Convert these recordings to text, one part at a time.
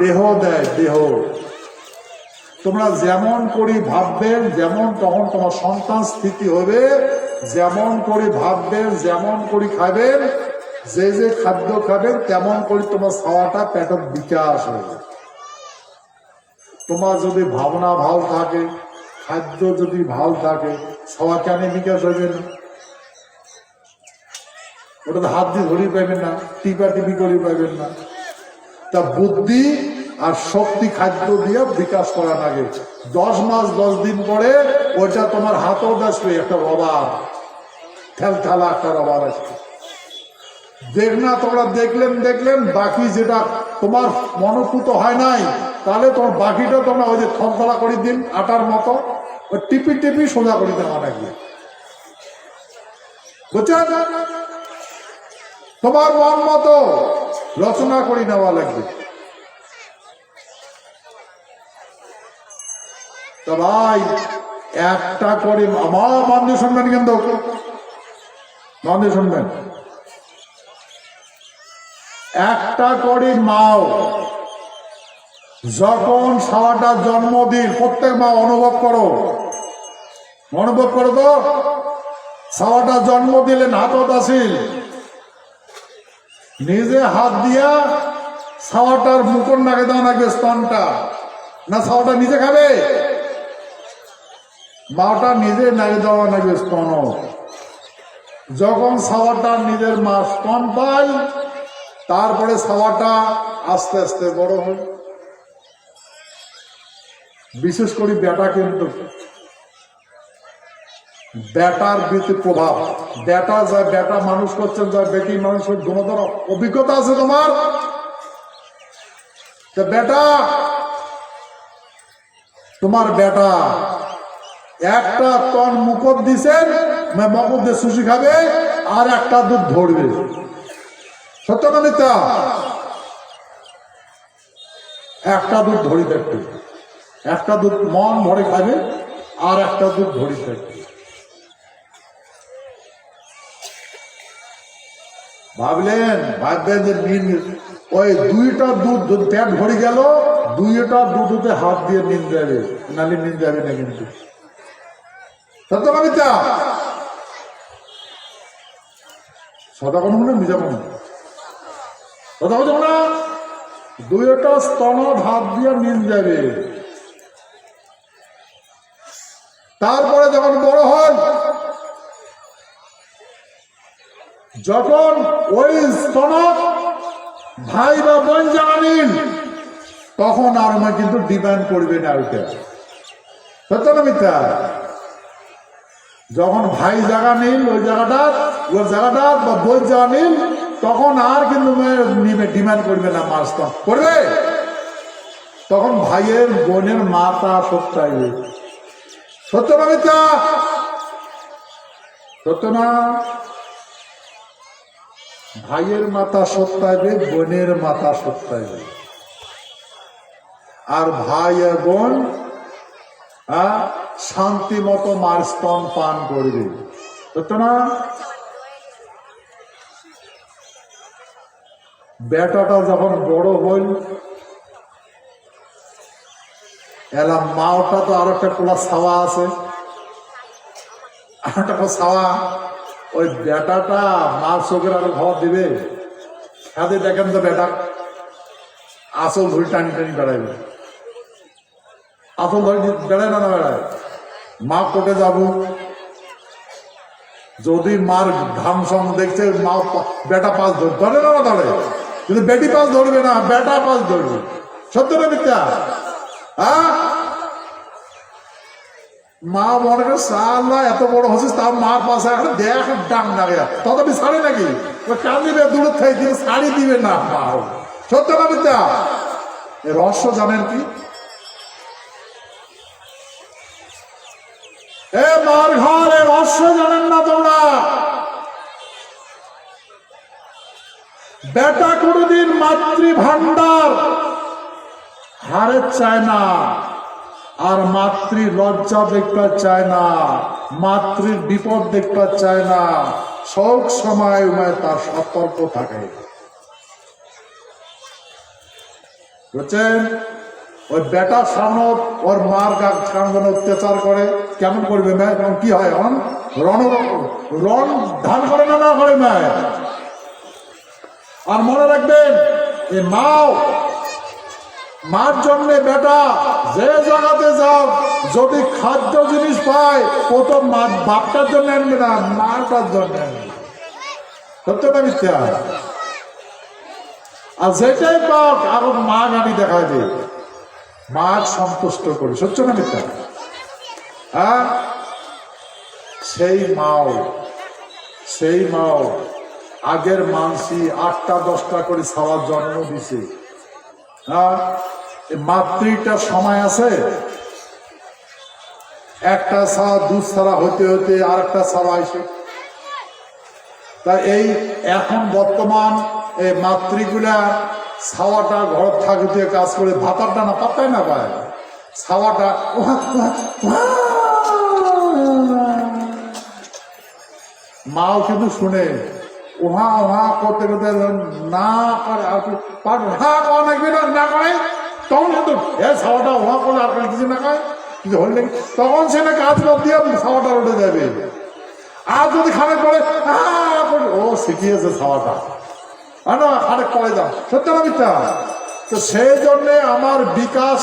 দেহ দেয় দেহ। তোমরা যেমন করি ভাববেন, যেমন তখন তোমার সন্তান স্থিতি হবে, যেমন করে ভাববেন, যেমন করে খাবেন, যে যে খাদ্য খাবেন, তেমন করে তোমার খাওয়াটা পেটের বিকাশ হবে। তোমার যদি ভাবনা ভালো থাকে, খাদ্য যদি ভালো থাকে সবার কেন বিকাশ হবে না? ওটা হাত দিয়ে ধরি পাবেন না টিপা টিপি করে পাবেন না। তা বুদ্ধি আর শক্তি খাদ্য দিয়ে বিকাশ করা লাগে দশ মাস, দশ দিন পরে ওইটা তোমার হাতও আসবে একটা অভাব ঠেল ঠেলা একটা রবার আসবে দেখ না, তোমরা দেখলেন দেখলেন, বাকি যেটা তোমার মনোপুত হয় নাই, তাহলে তোমার বাকিটা তোমরা ওই যে থলথলা করে দিন, আটার মতো টিপি টিপি সোজা করে দেওয়া লাগবে বুঝছেন? তোমার মন মতো রচনা করে নেওয়া লাগবে। তা ভাই, একটা করে আমার দিয়ে শুনবেন কিন্তু মন শুনবেন একটা করে মাও, যখন সারাটা জন্মদিন প্রত্যেক মা অনুভব করো অনুভব করো তো? সারাটা জন্ম দিলেন হাতত আসিল। নিজে হাত দিয়া সাওয়াটার মুকুর নাকে দেওয়া লাগবে স্তনটা না সাওয়াটা নিজে খাবে? মাটা নিজে নাকে দেওয়া লাগবে স্তন যখন সাওয়াটা নিজের মা স্তন পায়, তারপরে সাওয়াটা আস্তে আস্তে বড় হয়। বিশেষ করে বেটা কিন্তু বেটার প্রতি প্রভাব। বেটা যা বেটা মানুষ করছেন যা বেটি মানুষের দুটোর অভিজ্ঞতা আছে তোমার? বেটা তোমার বেটা একটা তন মুকট দিছেন মকর দিয়ে সুশি খাবে আর একটা দুধ ধরবে। সত্য না মিথ্যা? একটা দুধ ধরি থাকবে একটা দুধ মন ভরে খাবে আর একটা দুধ ধরি থাকবে ভাবলেন ভাববেন নিন ওই দুইটা দুধ পেট ভরে গেল, দুইটা দুধতে হাত দিয়ে নিন যাবে নালে নিন যাবে না কিন্তু। সত্য মিথ্যা? সদা কোনো মনে মিজা কোনো কথা বলছো না দুইটা স্তন হাত দিয়ে নিন যাবে তারপরে যখন ওই স্তনক ভাই বা বোন জানিন তখন আর আমার কিন্তু ডিমান্ড করবে না ওইটা। সত্য না মিথ্যা? যখন ভাই জায়গা নিল, ওই জায়গাটা ওই জায়গাটা বা বোন জায়গা নিল তখন আর কিন্তু নিবে ডিমান্ড করবে না স্তন। করবে? তখন ভাইয়ের বোনের মাতা সত্যাইবে সত্য না মিথ্যা? সত্য না? ভাইয়ের মাথা সত্যাইবে, বোনের মাথা সত্যাইবে। আর ভাই আর বোন শান্তি মতো মার স্তন পান করবে। না? বেটাটা যখন বড় হইল, এলা মাওটা তো আর একটা কোলা ছাওয়া আছে। আর একটা ছাওয়া। ওই বেটাটা মার চোখের আরও ঘর দিবে। সাথে দেখেন তো বেটা। আসল ধরে টানি টানি বেড়াইবে। আসল ধরে বেড়ায় না না বেড়ায়? মা কোটে যাব। যদি মার ঘাম সম দেখছে, মা বেটা পাস ধর- ধরে না ধরে কিন্তু বেটি পাস ধরবে না, বেটা পাস ধরবে। সত্য না মিথ্যা? হ্যাঁ? মা মনে করে সাল্লা এত বড় হচ্ছিস, তার মার পাশে এখন দেখ ডাং লাগে তথাপি ছাড়ে নাকি? ওই কান দিবে দূরে থেকে দিবে, শাড়ি দিবে না সত্য না মিথ্যা? রহস্য জানেন কি? এ মার ঘর, এ রহস্য জানেন না তোমরা? বেটা কোনদিন মাতৃ ভান্ডার হারে চায় না। আর মাতৃ লজ্জা দেখতে চায় না মাতৃর বিপদ দেখতে চায় না, সব সময় উমায় তার সতর্ক থাকে। বুঝছেন? ওই বেটা সামনে ওর মার কাঙ্গনে অত্যাচার করে, কেমন করবে ম্যায় তখন কি হয় এখন? রণ রণ ধান করে না না করে ম্যায় আর মনে রাখবেন, এই মাও মার জন্য বেটা, যে জায়গাতে যাও, যদি খাদ্য জিনিস পায়, প্রথম বাপটার জন্য আনবে না, মারটার জন্য সত্য না আর যেটাই পাক, আরও মা গাড়ি দেখায় দে। মা সন্তুষ্ট করি। সত্য না মিথ্যা? হ্যাঁ? সেই মাও সেই মাও আগের মানসি আটটা দশটা করে ছাওয়ার জন্ম দিছে। মাতৃটার সময় আছে। একটা ছাওয়া দুধ ছাড়া হতে হতে আর একটা ছাওয়া আসে তা এই এখন বর্তমান এই মাতৃগুলা ছাওয়াটা ঘর থাকতে কাজ করে, ভাতারটা না পাত্তাই না পায়? ছাওয়াটা। মাও কিন্তু শুনে। উহা উহা করতে করতে না করে পার হা কওয়া লাগবে না না করে তখন কিন্তু এ ছাওয়াটা উহা করলে আর কিছু না কয়? কিন্তু হলে তখন সে না কাজ বাদ দিয়ে ছাওয়াটা উঠে যাবে আর যদি খানে পড়ে করে, ও শিখিয়েছে ছাওয়াটা আর না খানে পড়ে যাও। সত্য না মিথ্যা? তো সেই জন্য আমার বিকাশ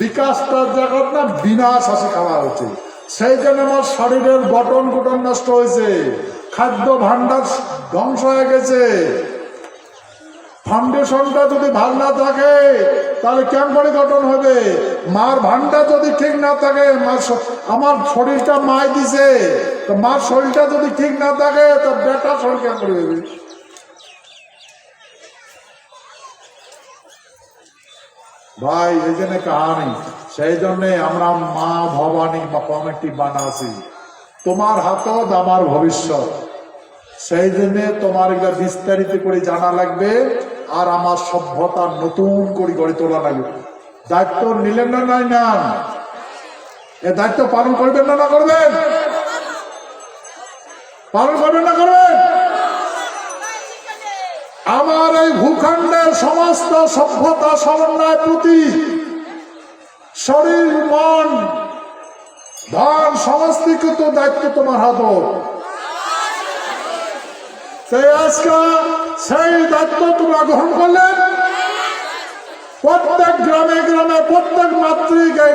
বিকাশটার জায়গা না বিনাশ আসে খাওয়া হচ্ছে সেই জন্য আমার শরীরের গঠন গঠন নষ্ট হয়েছে। খাদ্য ভান্ডার ধ্বংস হয়ে গেছে। ফাউন্ডেশনটা যদি ভালো না থাকে, তাহলে কেমন করে গঠন হবে? মার ভান্ডার যদি ঠিক না থাকে, মার আমার শরীরটা মায় দিছে, তো মার শরীরটা যদি ঠিক না থাকে, তো বেটা শরীর কেমন করে হবে ভাই, এই জন্য কাহানি। সেই জন্য আমরা মা ভবানী বা কমিটি বানাছি। তোমার হাতত আমার ভবিষ্যৎ। সেই জন্য তোমার এটা বিস্তারিত করে জানা লাগবে আর আমার সভ্যতা নতুন করে গড়ে তোলা লাগবে। দায়িত্ব নিলেন না নাই না এ দায়িত্ব পালন করবেন না না করবেন? পালন করবেন না করবেন? আমার এই ভূখণ্ডের সমস্ত সভ্যতা সমন্বয় প্রতি শরীর, মন ধন সমস্ত দায়িত্ব তোমার হাত। সেই আজকে সেই দায়িত্ব তোমরা গ্রহণ করলেন প্রত্যেক গ্রামে গ্রামে, প্রত্যেক মাতৃক এই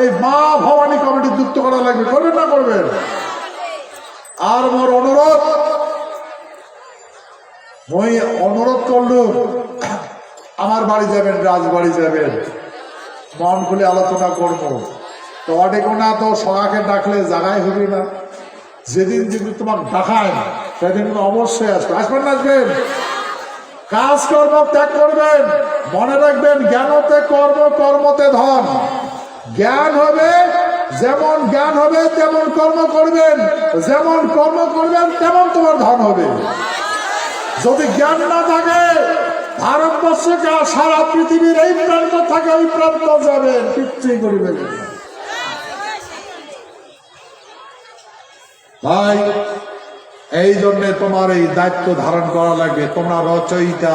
এই মা ভবানী কমিটি যুক্ত করা লাগবে। করবেন না করবেন? আর মোর অনুরোধ, মই অনুরোধ করলুম, আমার বাড়ি যাবেন, রাজবাড়ি যাবেন। মন খুলে আলোচনা করব। তো অনেক না তো সকাকে ডাকলে জাগাই হবে না। যেদিন যেদিন তোমার ডাকায় সেদিন অবশ্যই আসবে। আসবেন আসবেন। কাজকর্ম ত্যাগ করবেন। মনে রাখবেন, জ্ঞানতে কর্ম, কর্মতে ধন। জ্ঞান হবে, যেমন জ্ঞান হবে, তেমন কর্ম করবেন। যেমন কর্ম করবেন, তেমন তোমার ধন হবে। যদি জ্ঞান না থাকে ভারতবর্ষে যা সারা পৃথিবীর এই প্রান্ত থাকে ওই প্রান্ত যাবেন কিচ্ছুই করবেন ভাই এই জন্য তোমার এই দায়িত্ব ধারণ করা লাগবে। তোমরা রচয়িতা।